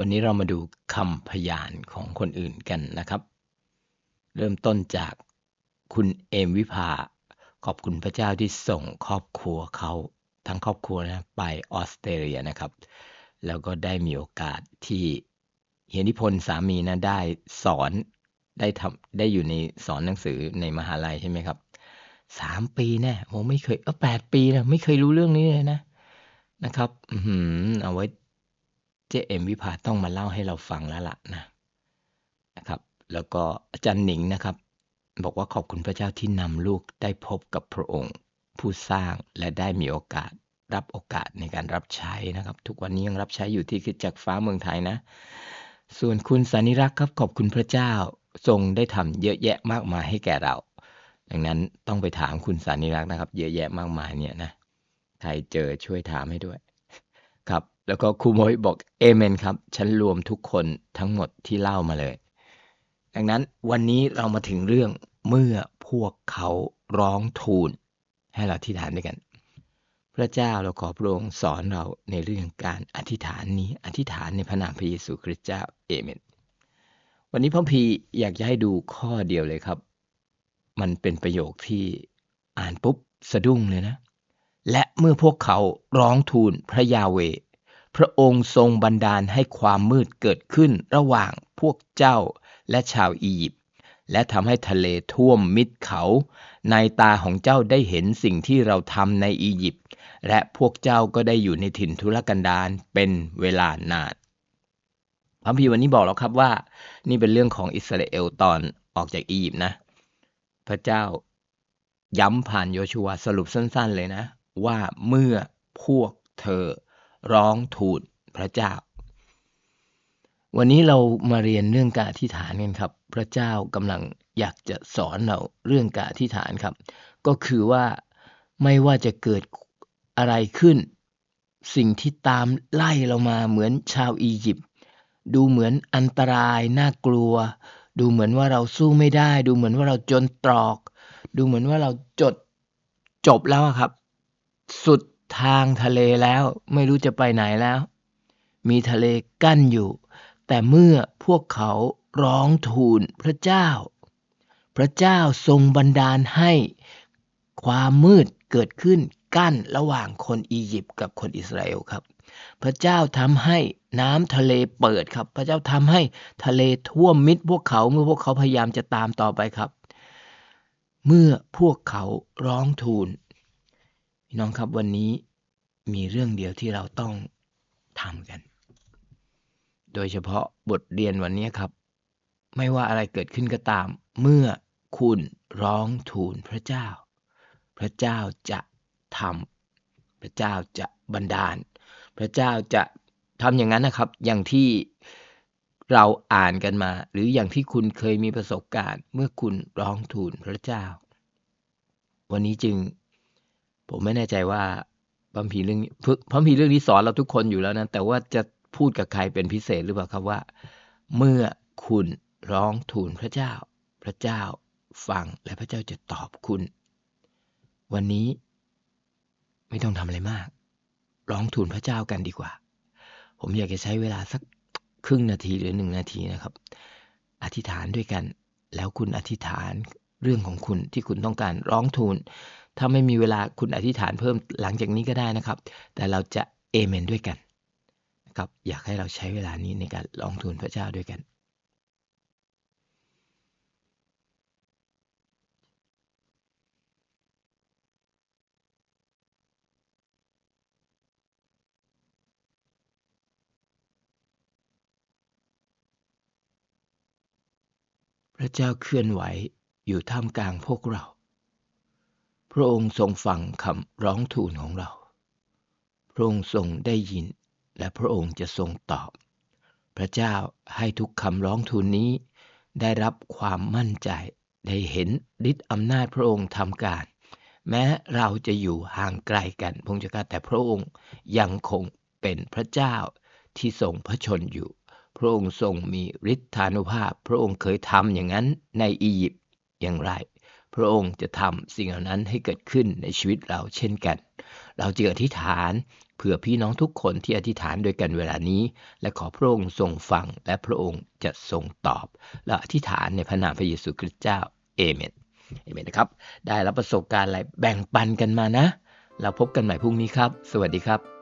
วันนี้เรามาดูคำพยานของคนอื่นกันนะครับ เริ่มต้นจากคุณเอมวิภา ขอบคุณพระเจ้าที่ส่งครอบครัวเขาทั้งครอบครัวนะไปออสเตรเลียนะครับ แล้วก็ได้มีโอกาสที่เฮียนิพนธ์สามีนะได้สอนได้ทำได้อยู่ในสอนหนังสือในมหาลัยใช่ไหมครับสามปีแน่ผมไม่เคยเออแปดปีนะไม่เคยรู้เรื่องนี้เลยนะนะครับ อือหือเอาไว้ เจเอ็มวิภาต้องมาเล่าให้เราฟังแล้วล่ะนะนะครับ แล้วก็อาจารย์หนิงนะครับ บอกว่าขอบคุณพระเจ้าที่นำลูกได้พบกับพระองค์ ผู้สร้างและได้มีโอกาสรับโอกาสในการรับใช้นะครับ ทุกวันนี้ยังรับใช้อยู่ที่คิดจักฟ้าเมืองไทยนะ ส่วนคุณสานิรักษ์ครับขอบคุณพระเจ้าทรงได้ทำเยอะแยะมากมายให้แก่เรา ดังนั้นต้องไปถามคุณสานิรักษ์นะครับ เยอะแยะมากมายเนี่ยนะใครเจอช่วยถามให้ด้วย ครับ แล้วก็ครูโมยบอกเอเมนครับ ฉันรวมทุกคนทั้งหมดที่เล่ามาเลย ดังนั้นวันนี้เรามาถึงเรื่องเมื่อพวกเขาร้องทูล ให้เราอธิษฐานด้วยกัน พระเจ้าเราขอพระองค์สอนเราในเรื่องการอธิษฐานนี้อธิษฐานในพระนามพระเยซูคริสต์เจ้าเอเมน วันนี้พ่อพีอยากจะให้ดูข้อเดียวเลยครับ มันเป็นประโยคที่อ่านปุ๊บสะดุ้งเลยนะ และเมื่อพวกเขาร้องทูลพระยาเว พระองค์ทรงบันดาลให้ความมืดเกิดขึ้นระหว่างพวกเจ้าและชาวอียิปต์และทำให้ทะเลท่วมมิดเขา ในตาของเจ้าได้เห็นสิ่งที่เราทำในอียิปต์และพวกเจ้าก็ได้อยู่ในถิ่นทุรกันดารเป็นเวลานานพระพีวันนี้บอกแล้วครับว่า นี่เป็นเรื่องของอิสราเอลตอนออกจากอียิปต์นะ พระเจ้าย้ำผ่านโยชัวสรุปสั้น ๆ เลยนะ ว่าเมื่อพวกเธอ ร้องทูลพระเจ้า วันนี้เรามาเรียนเรื่องการอธิษฐานกันครับ พระเจ้ากำลังอยากจะสอนเราเรื่องการอธิษฐานครับ ก็คือว่าไม่ว่าจะเกิดอะไรขึ้น สิ่งที่ตามไล่เรามาเหมือนชาวอียิปต์ดูเหมือนอันตรายน่ากลัว ดูเหมือนว่าเราสู้ไม่ได้ ดูเหมือนว่าเราจนตรอก ดูเหมือนว่าเราจดจบแล้วครับ สุด ทางทะเลแล้วไม่รู้จะไปไหนแล้ว มีทะเลกั้นอยู่ แต่เมื่อพวกเขาร้องทูลพระเจ้า พระเจ้าทรงบันดาลให้ความมืดเกิดขึ้นกั้นระหว่างคนอียิปต์กับคนอิสราเอลครับ พระเจ้าทำให้น้ำทะเลเปิดครับ พระเจ้าทำให้ทะเลท่วมมิดพวกเขาเมื่อพวกเขาพยายามจะตามต่อไปครับ เมื่อพวกเขาร้องทูล พี่น้องครับวันนี้มีเรื่องเดียวที่เราต้องทำกัน โดยเฉพาะบทเรียนวันนี้ครับ ไม่ว่าอะไรเกิดขึ้นก็ตาม เมื่อคุณร้องทูลพระเจ้า พระเจ้าจะทำพระเจ้าจะบันดาล พระเจ้าจะทำอย่างนั้นนะครับ อย่างที่เราอ่านกันมา หรืออย่างที่คุณเคยมีประสบการณ์ เมื่อคุณร้องทูลพระเจ้า วันนี้จึง ผมไม่แน่ใจว่าพระพีเรื่องนี้พระพีเรื่องนี้สอนเราทุกคนอยู่แล้วนะ แต่ว่าจะพูดกับใครเป็นพิเศษหรือเปล่าครับว่า เมื่อคุณร้องทูลพระเจ้า พระเจ้าฟังและพระเจ้าจะตอบคุณ วันนี้ ไม่ต้องทำอะไรมาก ร้องทูลพระเจ้ากันดีกว่า ผมอยากจะใช้เวลาสักครึ่งนาทีหรือหนึ่งนาทีนะครับ อธิษฐานด้วยกัน แล้วคุณอธิษฐาน เรื่องของคุณที่คุณต้องการร้องทูล ถ้าไม่มีเวลาคุณอธิษฐานเพิ่มหลังจากนี้ก็ได้นะครับ แต่เราจะเอเมนด้วยกันนะครับอยากให้เราใช้เวลานี้ในการร้องทูลพระเจ้าด้วยกันพระเจ้าเคลื่อนไหว อยู่ท่ามกลางพวกเรา พระองค์ทรงฟังคำร้องทูลของเรา พระองค์ทรงได้ยินและพระองค์จะทรงตอบ พระเจ้าให้ทุกคำร้องทูลนี้ ได้รับความมั่นใจได้เห็นฤทธิ์อำนาจพระองค์ทำการ แม้เราจะอยู่ห่างไกลกันพงศ์กาแต่พระองค์ยังคงเป็นพระเจ้าที่ทรงพระชนอยู่ พระองค์ทรงมีฤทธานุภาพ พระองค์เคยทำอย่างนั้นในอียิปต์ อย่างไร พระองค์จะทำสิ่งเหล่านั้นให้เกิดขึ้นในชีวิตเราเช่นกัน เราจะอธิษฐานเผื่อพี่น้องทุกคนที่อธิษฐานด้วยกันเวลานี้ และขอพระองค์ทรงฟัง และพระองค์จะทรงตอบ และอธิษฐานในพระนามพระเยซูคริสต์เจ้าเอเมนเอเมนนะครับ ได้รับประสบการณ์อะไรแบ่งปันกันมานะ เราพบกันใหม่พรุ่งนี้ครับ สวัสดีครับ